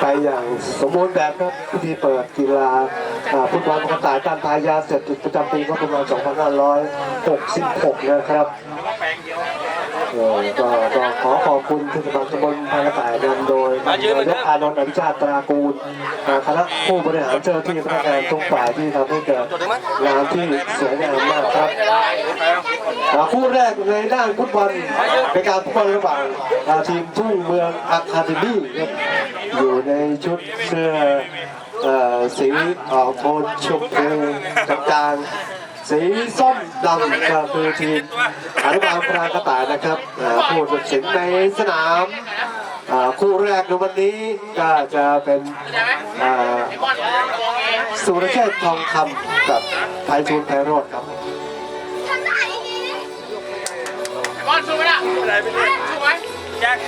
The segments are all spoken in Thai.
ไปอย่างสมบูรณ์แบบครับพิธีเปิดกีฬาฟุตบอลกระต่ายการทายาเสร็จประจำปีก็ประมาณ 2566 นะครับ เออก็ก็ขอขอบคุณเทศบาลตำบลพากระต่ายนำโดยนายกอานนท์อภิชาติตรากูลคณะผู้บริหารเจ้าที่พนักงานทุกฝ่ายที่ทำให้เกิดงานที่สวยงามมากครับคู่แรกในด้านฟุตบอลเป็นการฟุตบอลระหว่างทีมทุ่งเมืองอะคาเดมี่อยู่ในชุดเสื้อสีออกโทนชมพูจางๆ สีส้มดำก็คือทีมอนุบาลปรากระต่ายนะครับผู้ตัดสินในสนามคู่แรกในวันนี้ก็จะเป็นสุรเชษทองคำกับไพฑูรย์ไพโรธครับบอลสู้ไหมล่ะอะสู้ไหมแจ็ค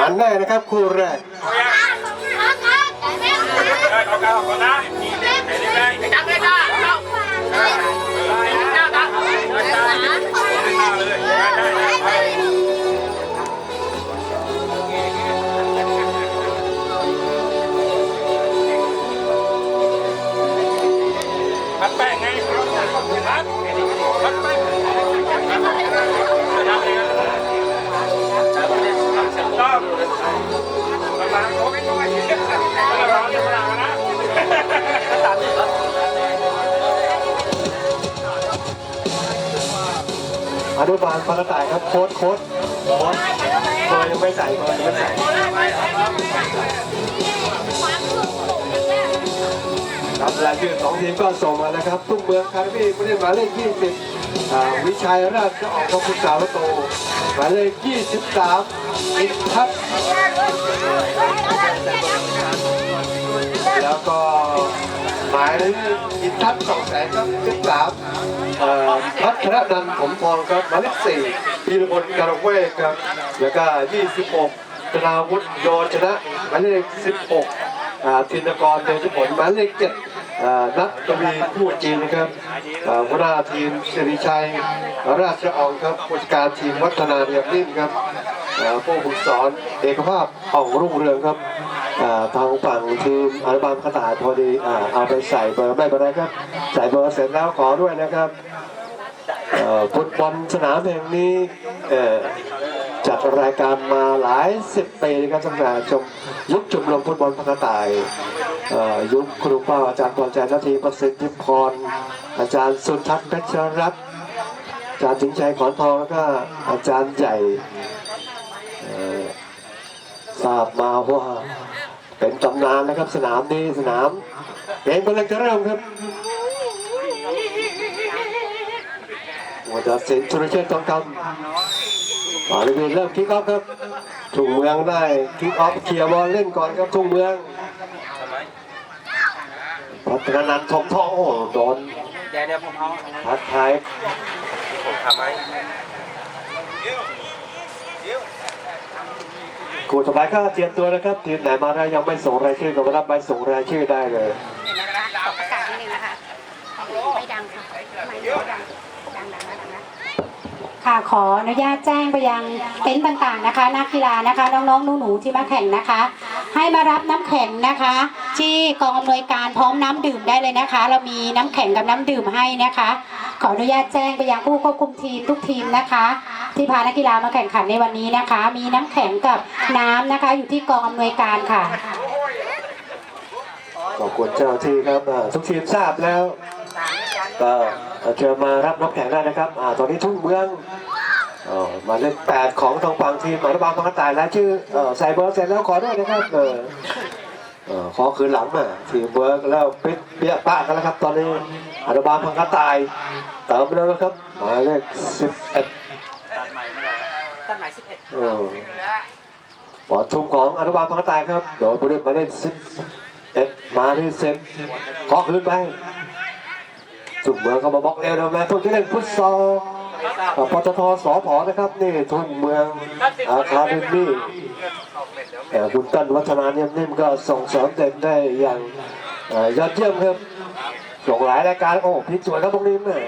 มันแน่นะครับคู่แรกจับเลยจ้า อนุบาลปากระต่ายครับโค้ดโค้ดโค้ดเบอร์ยังไม่ใส่เบอร์ยังไม่ใส่ครับรายชื่อสองทีมก็ส่งมานะครับตุ้งเมืองคาร์บี้ผู้เล่นมาเลข20อ่าวิชัยราชก็ออกของคุณสาวโตหมายเลข23อินทัศน์แล้วก็หมายเลขอินทัศน์สองแสนครับ13เอ่อ พัฒนนันผมทองครับหมายเลข4พีรพลการเวกครับ แล้วก็26ธนาวุฒิโยชนะหมายเลข16อ่าธินกรเดชผลหมายเลข7อ่านัทกวีผู้จีนนะครับหัวหน้าทีมสิริชัย ราชอองครับผู้จัดการทีมวัฒนาเรียบนิ่มครับผู้ฝึกสอนเอกภาพอ่องรุ่งเรืองครับทางฝั่งทีมอนุบาลกระต่าพอดีเอาไปใส่เบอร์ไม่เป็นไรครับ ใส่เบอร์เสร็จแล้วขอด้วยนะครับ ฟุตบอลสนามแห่งนี้จัดรายการมาหลายสิบปีนะครับตั้งแต่ชมยุคชมรมฟุตบอลพักระต่ายยุคครูป้าอาจารย์พรใจนาทีประสิทธิพรอาจารย์สุทัศน์เพชรรัตน์อาจารย์ถึงใจขอนทองแล้วก็อาจารย์ใหญ่ทราบมาว่าเป็นตำนานนะครับสนามนี้สนามเกมกำลังจะเริ่มครับ หัวตัดสินชุรเชษฐ์ทองคำบริเวณเริ่มคิกออฟครับทุ่งเมืองได้คิกออฟเคลียร์บอลเล่นก่อนครับทุ่งเมืองพัฒนันท์ทองทองโอ้โดนพัดท้ายผมทำให้คู่ต่อไปก็เตรียมตัวนะครับทีมไหนมาได้ยังไม่ส่งรายชื่อก็มารับใบส่งรายชื่อได้เลยขอประกาศนิดนึงนะคะไม่ดังค่ะไม่ดังดังดังนะดังนะ ค่ะขออนุญาตแจ้งไปยังเต็นท์ต่างๆนะคะ นักกีฬานะคะน้องๆหนูๆที่มาแข่งนะคะ ให้มารับน้ำแข็งนะคะ ที่กองอำนวยการพร้อมน้ำดื่มได้เลยนะคะ เรามีน้ำแข็งกับน้ำดื่มให้นะคะ ขออนุญาตแจ้งไปยังผู้ควบคุมทีมทุกทีมนะคะ ที่พานักกีฬามาแข่งขันในวันนี้นะคะ มีน้ำแข็งกับน้ำนะคะ อยู่ที่กองอำนวยการค่ะขอบคุณเจ้าที่ครับทุกทีมทราบแล้ว ก็เชิญมารับน้ำแข็งได้นะครับอ่าตอนนี้ทุ่งเมืองอ๋อหมายเลขแปดของทางฝั่งทีมหมายเลขบางพังกระต่ายแล้วชื่อเอ่อใส่เบอร์เสร็จแล้วขอด้วยนะครับเออเอ่อขอคืนหลังอะทีมเวิร์กแล้วปิดเปียกปะกันแล้วครับ ตอนนี้อนุบาลพังกระต่ายเติมไปแล้วนะครับหมายเลขสิบเอ็ดตัดใหม่ไม่ได้ตตัดหมายสิบเอ็ดเออบอลทุ่มของอนุบาลพังตายครับโดนผู้เล่นหมายเลขสิบเอ็ดมาที่เซนขอคืนไป จุ่มเมืองเข้ามาบล็อกเอวนะแม่พวกที่เล่นฟุตซอลกับปตทสพนะครับนี่ทุ่มเมืองอาคาเดมี่แต่คุณตั้นวัฒนาเนี่ยนิ่มก็ส่งเสริมเต็มได้อย่างยอดเยี่ยมครับส่งหลายรายการโอ้พลิกสวยครับตรงนี้แม่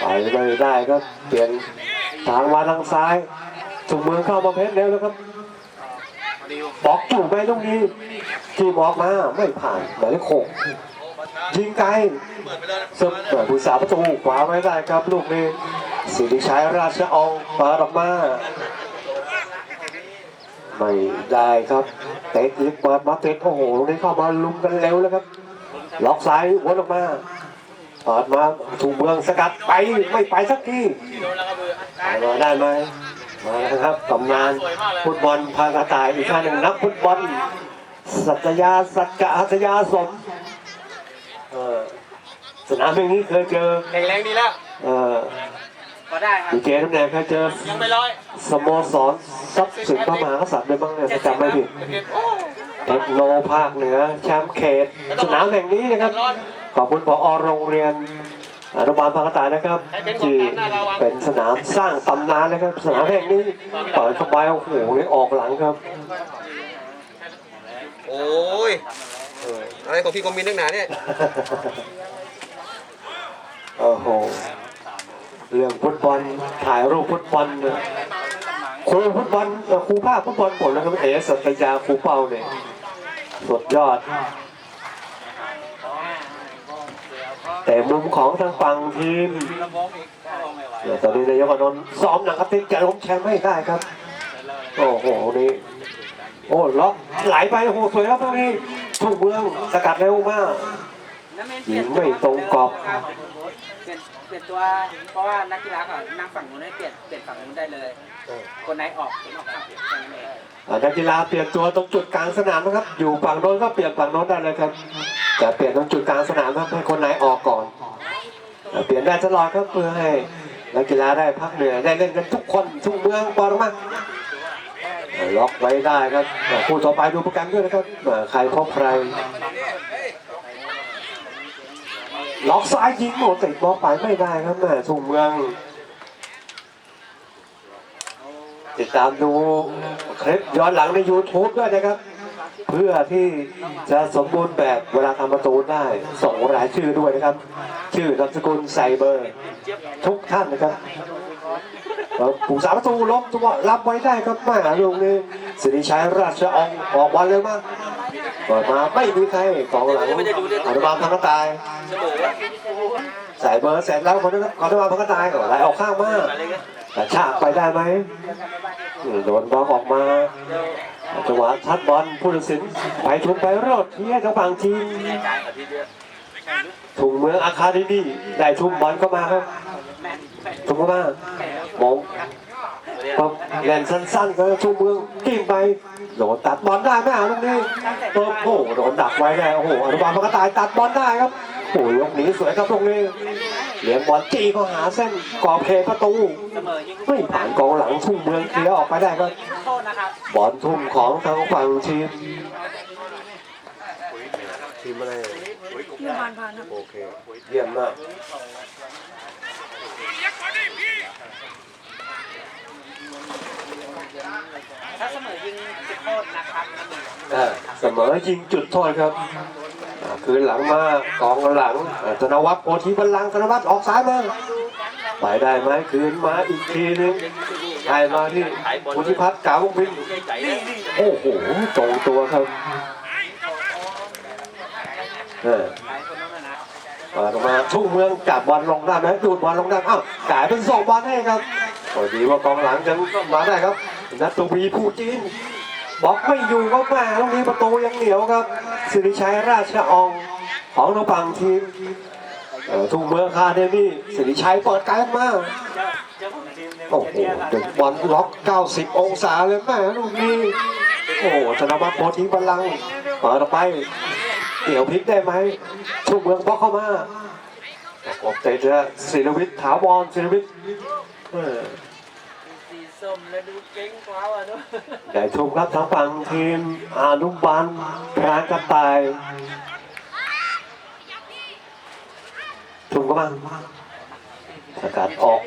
ไปไม่ได้ครับเปลี่ยนทางมาทางซ้ายจุ่มเมืองเข้ามาเพชรแล้วนะครับบอกจู่ไปตรงนี้ทีมออกมาไม่ผ่านหมายเลขหก ยิงไกลซึมเปิดผู้สาประตูขวาไม่ได้ครับลูกนี้สิริชัยราชอองปิดออกมาไม่ได้ครับ เตะอีกเปิดมาเตะโอ้โหตรงนี้เข้ามาลุมกันเร็วแล้วครับ ล็อกซ้ายวนออกมาเปิดมาถูกเมืองสกัดไปไม่ไปสักทีไปมาได้ไหมมาแล้วครับตำนานฟุตบอลพากระต่ายอีกท่านหนึ่งนักฟุตบอลสัจยาสัจจะหัตยาสม สนามแห่งนี้เคยเจอแข็งแรงดีแล้ว เออก็ได้ครับ ดีเจน้ำแดงเคยเจอยังไม่ร้อยสโมสรทรัพย์สินพระมหากษัตริย์ด้วยบ้างเนี่ยถ้าจำไม่ผิดเทคโนภาคเหนือแชมป์เขต สนามแห่งนี้นะครับ ขอบคุณผอโรงเรียนอนุบาลพังกระต่ายนะครับ ที่เป็นสนามสร้างตำนานนะครับ สนามแห่งนี้เปิดเข้าไปโอ้โหนี่ออกหลังครับ โอ้ยอะไรของพี่กองมินนักหนาเนี่ย โอ้โห เรื่องฟุตบอลถ่ายรูปฟุตบอลเนี่ยครูฟุตบอลครูภาคฟุตบอลผมนะครับเอสัตยาครูเปาเนี่ยสุดยอด แต่มุมของทางฝั่งทีมเดี๋ยวตอนนี้นายกอนนท์ซ้อมหนักครับที่จะล้มแชมป์ไม่ได้ครับ โอ้โหนี่โอ้ล็อกไหลไปโอ้โหสวยครับตรงนี้ถูกเมืองสกัดเร็วมากยิงไม่ตรงกรอบ เปลี่ยนตัวเพราะว่านักกีฬาเขานั่งฝั่งนู้นได้เปลี่ยนเปลี่ยนฝั่งนู้นได้เลย คนไหนออกคนออกครับแค่นั้นเองนักกีฬาเปลี่ยนตัวตรงจุดกลางสนามนะครับ อยู่ฝั่งโน้นก็เปลี่ยนฝั่งโน้นได้เลยครับแต่เปลี่ยนตรงจุดกลางสนามครับให้คนไหนออกก่อน เปลี่ยนได้ตลอดครับเพื่อให้นักกีฬาได้พักเหนื่อยได้เล่นกันทุกคนทุกเมืองบอลมาอ่าล็อกไว้ได้ครับคู่ต่อไปดูโปรแกรมด้วยนะครับใครพบใคร ล็อกซ้ายยิงโหติดบอลไปไม่ได้ครับแม่ทุ่งเมือง ติดตามดูคลิปย้อนหลังใน YouTube ด้วยนะครับ เพื่อที่จะสมบูรณ์แบบเวลาทำประตูได้ส่งรายชื่อด้วยนะครับ ชื่อนามสกุลใส่เบอร์ ทุกท่านนะครับผู้สาประตูล้มจังหวะรับไว้ได้ครับแม่ลูกนี้สิริชัยราชอองออกบอลเร็วมาก เปิดมาไม่มีใครกองหลังอนุบาลพังกระตายเสมอวะใส่เบอร์เสร็จแล้วคนนั้นคนนั้นมาพังกระตายก็ไหลออกข้างมากอะไรเงี้ยแต่ชากไปได้ไหมอืมโดนบอลออกมาจังหวะทัดบอลผู้ตัดสินไปทุนไปรอดเที่ยงกับบางทีมการกับที่เยอะถุงเมืองอาคาเดมี่ได้ทุ่มบอลเข้ามาครับทุ่มเข้ามามองปั๊บเล่นสั้นๆก็ทุ่มเมืองกิ้งไป โดนตัดบอลได้ไหมอะลูกนี้โอ้โหโดนดักไว้ได้โอ้โหอนุบาลพังกระตายตัดบอลได้ครับโอ้โหยกหนีสวยครับตรงนี้เลี้ยงบอลจี้เข้าหาเส้นกรอบเขตประตูเสมอยิงไม่ผ่านกองหลังทุ่มเมืองเคลียร์ออกไปได้ก็โทษนะครับบอลทุ่มของทางฝั่งทีมทีมอะไรโอเคเยี่ยมมาก ถ้าเสมอยิงจุด โทษนะครับอ่าเสมอยิงจุดโทษครับอ่าคืนหลังมากองหลังอ่าธนวัฒน์โอทีบัลลังก์ธนวัฒน์ออกซ้ายมาไปได้ไหมคืนมาอีกทีนึงให้มาที่พุทธิพัฒน์กาวงวินใจเนี่ยโอ้โหตรงตัวครับเออหลายคนต้องนะเปิดออกมาทุ่งเมืองจับบอลลงได้ไหมดูดบอลลงได้อ้าวจ่ายเป็นส่งบอลให้ครับโอ้ดีว่ากองหลังยังมาได้ครับนัทตวีผู้จีน บล็อกไม่อยู่ก็แม่ตรงนี้ประตูยังเหนียวครับ สิริชัยราชอองของทางฝั่งทีมทุ่งเมืองคาเดมี่สิริชัยเปิดกาเจ้าของทีมเนี่ยโอ้โหเด็กบอลล็อก 90 องศาเลยแม่ลูกนี้ โอ้โธนวัฒน์โพธิบัลลังเปิดออกไปเกี่ยวพลิกได้ไหมทุ่งเมืองบล็อกเข้ามากบเตะเจอศิลวิทย์ถาวรศิลวิทย์เออ ส้มแล้วดูเก่งกว่าอะเนาะได้ชมครับทางฝั่งทีมอนุบาลพรานกระต่ายชมก็บ้างสกัดออก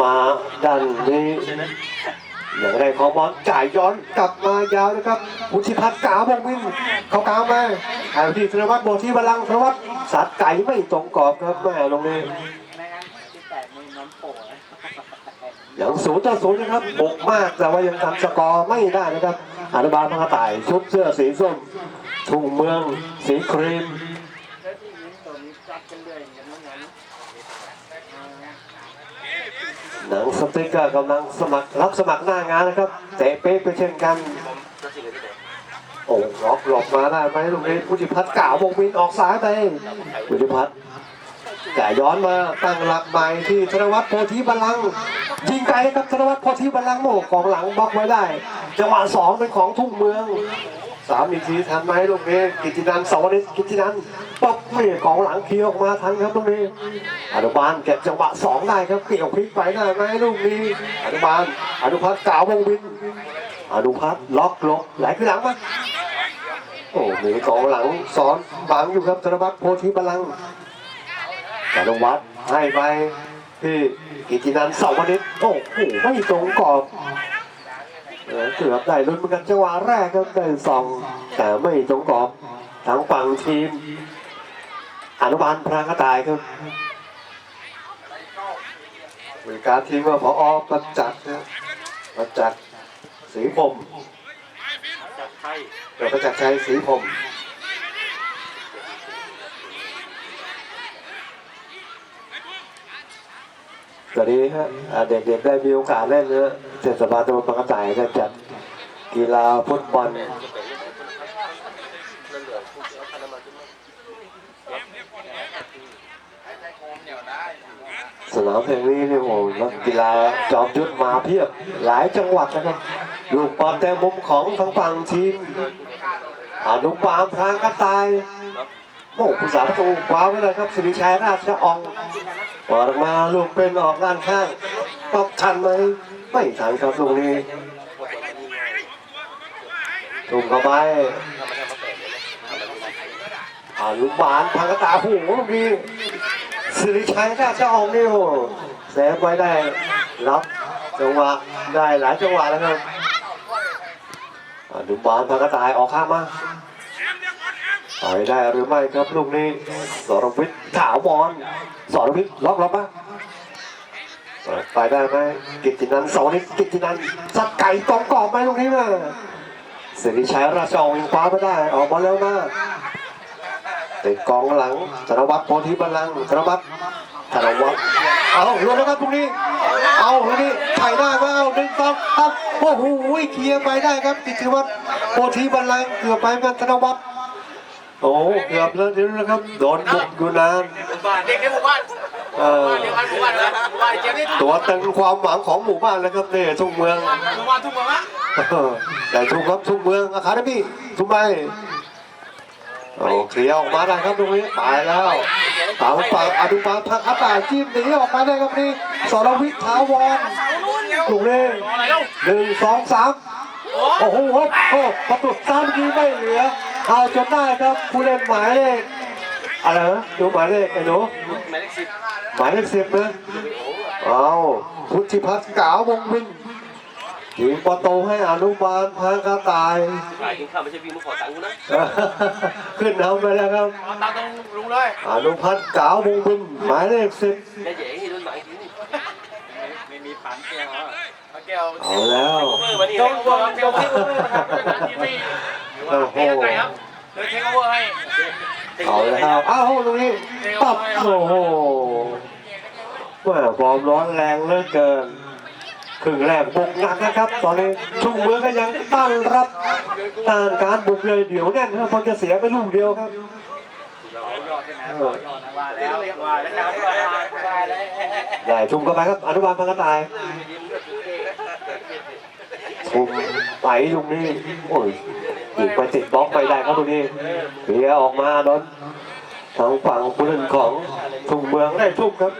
มาด้านนี้อย่างไรของบอลจ่ายย้อนกลับมายาวนะครับพุทธิพัฒน์กาวงวินเขากาวมาแอบที่ธนวัฒน์โบที่บาลังก์ธนวัฒน์สัดไก่ไม่ตรงกรอบครับแม่ลงนี้ไม่งั้นที่แปดมือน้องโผล่นะ อย่างศูนย์ต่อศูนย์นะครับบกมากแต่ว่ายังทำสกอร์ไม่ได้นะครับอนุบาลพังกระต่ายชุดเสื้อสีส้มทุ่งเมือง สีครีมหนังสติ๊กเกอร์กำลังสมัครรับสมัครหน้างานนะครับเตะเป๊กไปเช่นกันโอ้ล็อกหลบมาได้ไหมลูกนี้พุทธิพัฒน์กล่าววงวินออกซ้ายไปพุทธิพัฒน์ จ่ย้อนมาตั้งหลักใหม่ที่ธนวัฒน์โพธิบัลลังก์ยิงไกลครับธนวัฒน์โพธิบัลลังก์โม่ของหลังบล็อกไว้ได้ จังหวะสองเป็นของทุ่งเมืองสามอีกทีทันไหมลูกนี้กิตินันท์สวนิชกิตินันท์ป๊อกนี่ของหลังเคียร์ออกมาทันครับลูกนี้อนุบาลเก็บจังหวะสองได้ครับเกี่ยวพลิกไปได้ไหมลูกนี้อนุบาลอนุพัฒน์กล่าววงวินอนุพัฒน์ล็อกลบไหลขึ้นหลังมาโอ้มีกองหลังซ้อนบังอยู่ครับธนวัฒน์โพธิบาลัง ก์ธนวัฒน์ให้ไปที่กิตินันเสาวนิชโอ้โหไม่ตรงกรอบเออเกือบได้ลุ้นเหมือนกันจังหวะแรกครับได้สองแต่ไม่ตรงกรอบทางฝั่งทีม อนุบาลพรางกระต่ายครับมีการทีมว่าพอประจักษ์นะประจักษ์สีพรหมจัดไทยเกิดประจักษ์ชัยศรีพรหม ตอนนี้ฮะเด็กๆได้มีโอกาสเล่นนะเทศบาลตำบลบางกระต่ายก็จัดกีฬาฟุตบอลสนามแห่งนี้นี่โอ้โหนักกีฬาจอมยุทธมาเพียบหลายจังหวัดนะครับลูกบอลแต่มุมของทางฝั่งทีมอนุบาลพรางกระต่ายโอ้ผู้สาประตูคว้าไว้เลยครับสิริชัยราชออง ออกมาลูกเป็นออกด้านข้างตอบทันไหมไม่ทันครับลูกนี้ทุ่มเข้าไปอนุบาลพรางกระตายโอ้โหลูกนี้สิริชัยราชอองนี่โหแซฟไว้ได้รับจังหวะได้หลายจังหวะแล้วครับอนุบาลพากระตายออกข้างมา ต่อยได้หรือไม่ครับลูกนี้สรวิทย์ถาวรสรวิทย์ล็อกล็อกปิดไปได้ไหมกิตินันท์สวนิชกิตินันสัดไก่ตรงกรอบไหมลูกนี้มาสิริชัยราชองยังคว้าไม่ได้ออกมาแล้วมากติดกองหลังธนวัฒน์โพธิบัลลังธนวัฒน์ธนวัฒน์เอาลงแล้วครับตรงนี้ เอาแล้วนี่ไถ่ได้มาเอาหนึ่งสองครับโอ้โหเคลียร์ไปได้ครับกิติวัฒน์โพธิบัลลังเกือบไปกันธนวัฒน์ โอ้เกือบแล้วเดี๋ยวนะครับ โดนบุกอยู่นานเด็กในหมู่บ้านเออเด็กหมู่บ้านนะหมู่บ้านเจ๊นี่ตัวตึงความหวังของหมู่บ้านแล้วครับเนี่ยทุ่งเมืองหมู่บ้านทุ่งเมืองละแต่ทุ่งครับทุ่งเมืองอาคาเดมี่ทุ่งใบโอ้เคลียร์ออกมาได้ครับตรงนี้ตายแล้วตามฝั่งอนุบาลพักอาตายจิ้มหนีออกมาได้ครับนี่สรวิทย์ถาวรลูกเล่อะไรเล่าหนึ่งสองสามโอ้โหโอ้ประตูสามทีไม่เหลือ เอาจนได้ครับผู้เล่นหมายเลขอะไรนะดูหมายเลขไอ้หนูหมายเลขสิบหมายเลขสิบนะเอาพุทธิพัฒน์กาววงวินยิงประตูให้อนุบาลพากระต่ายขายกินข้าวไม่ใช่พี่มึงขอตังค์กูนะขึ้นนำไปแล้วครับเอาตังค์ตรงลุงเลยอนุพัฒน์กาววงวินหมายเลขสิบแม่เจ๋งที่โดนหมายกินนี่ไม่มีผันเกลียวอะเอาแก้วเอาแล้วเมื่อวันนี้โดนโดนโดนที่มือนะครับที่ไม่ โอ้โหเทคไงครับเดินเทคโอเวอร์ให้เอาแล้วอ้าวตรงนี้ปับโอ้โหแม่ฟอร์มร้อนแรงเหลือเกินครึ่งแรกบุกหนักนะครับ ตอนนี้ทุ่งเมืองก็ยังตั้งรับต้านการบุกเลยเดี๋ยวแน่นครับเพราะจะเสียไปลูกเดียวครับว่าแล้วว่าแล้วว่าแล้วว่าแล้วใหญ่ทุ่มเข้าไปครับอนุบาลพังกระต่ายทุ่มไปตรงนี้โอ้ย ยิงไปติดบล็อกไม่ได้ครับตรงนี้เลียออกมาโดนทางฝั่งผู้เล่นของทุ่งเมืองได้ทุ่มครับ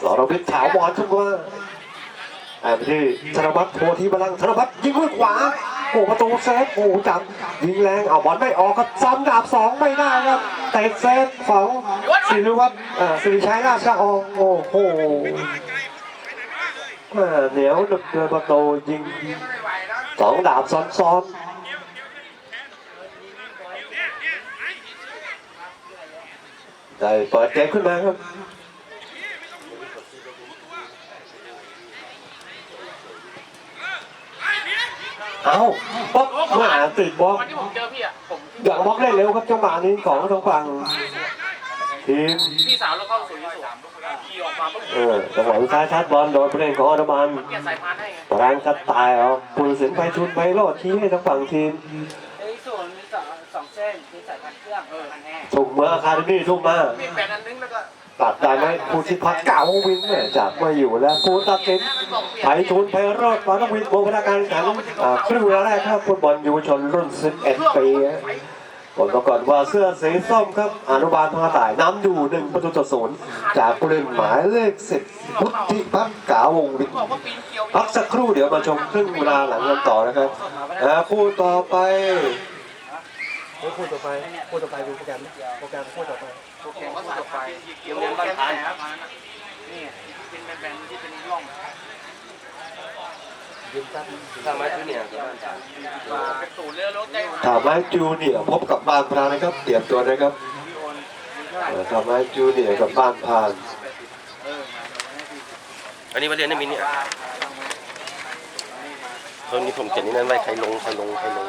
สรวิทย์ถาวรทุ่มว่าอ่าไปที่ธนวัฒน์โพธิพลังธนวัฒน์ยิงด้วยขวาโอ้ประตูเซฟโอ้จับยิงแรงเอาบอลไม่ออกก็ซ้ำดาบสองไม่ได้ครับเตะเซฟของศิริวัฒน์อ่าศิริชัยราชอองโอ้โหเหนียวหนึบเกินประตูยิง องดาบซ้อนๆได้เปิดเกมขึ้นมาครับเอาบล็อกมาติดบล็อกวันที่ผมเจอพี่อะผมอยากบล็อกได้เร็วครับจังหวะนี้ของทางฝั่งทีมพี่สาวเราเข้าสู่ยี่สิบขี่ออกม เออจังหวะสุดท้ายชาร์จบอลโดนผู้เล่นของอนุบาลเปลี่ยนสายพานให้ไงแรงกระต่ายเอาปุณสินไปทุนไปโลดชี้ให้ทางฝั่งทีมเอ้ยส่วนมีสองสองเส้นมีสายพันธุ์เครื่องสายพันธุ์แห้งทุ่มมาคาเดมี่ทุ่มมาเปลี่ยนแปลงอันนึงแล้วก็ตัดได้ไหมผู้ชิพักเก่าวินเนี่ยจับมาอยู่แล้วผู้ตัดสินไทยทุนไพโรดปานวินวงพนักงานแข่งขันอ่าครึ่งเวลาแรกครับฟุตบอลเยาวชนรุ่น 11 ปีฮะ ผลปรากฏว่าเสื้อสีส้มครับอนุบาลพาต่ายน้ำอยู่หนึ่งประตูต่อศูนย์จากผู้เล่นหมายเลขสิบพุทธิพักกาวงวิทย์บอกว่าปีนเกลียวพักสักครู่เดี๋ยวมาชมครึ่งเวลาหลังกันต่อนะครับอ่าคู่ต่อไปคู่ต่อไปคู่ต่อไปดูโปรแกรมโปรแกรมคู่ต่อไปโอเคว่าสายไฟเกลียวเรียนบ้านไทยครับนี่เป็นแบนๆที่เป็นร่อง ถได้ถามไม้จูเนียร์พบกับบ้านพรานนะครับ เตรียมตัวนะครับเออถามไม้จูเนียร์กับบ้านพรานอันนี้มาเรียนในมินเนี่ยตอนนี้ผมเขียนนี่นั่นไว้ใครลงใครลงใครลง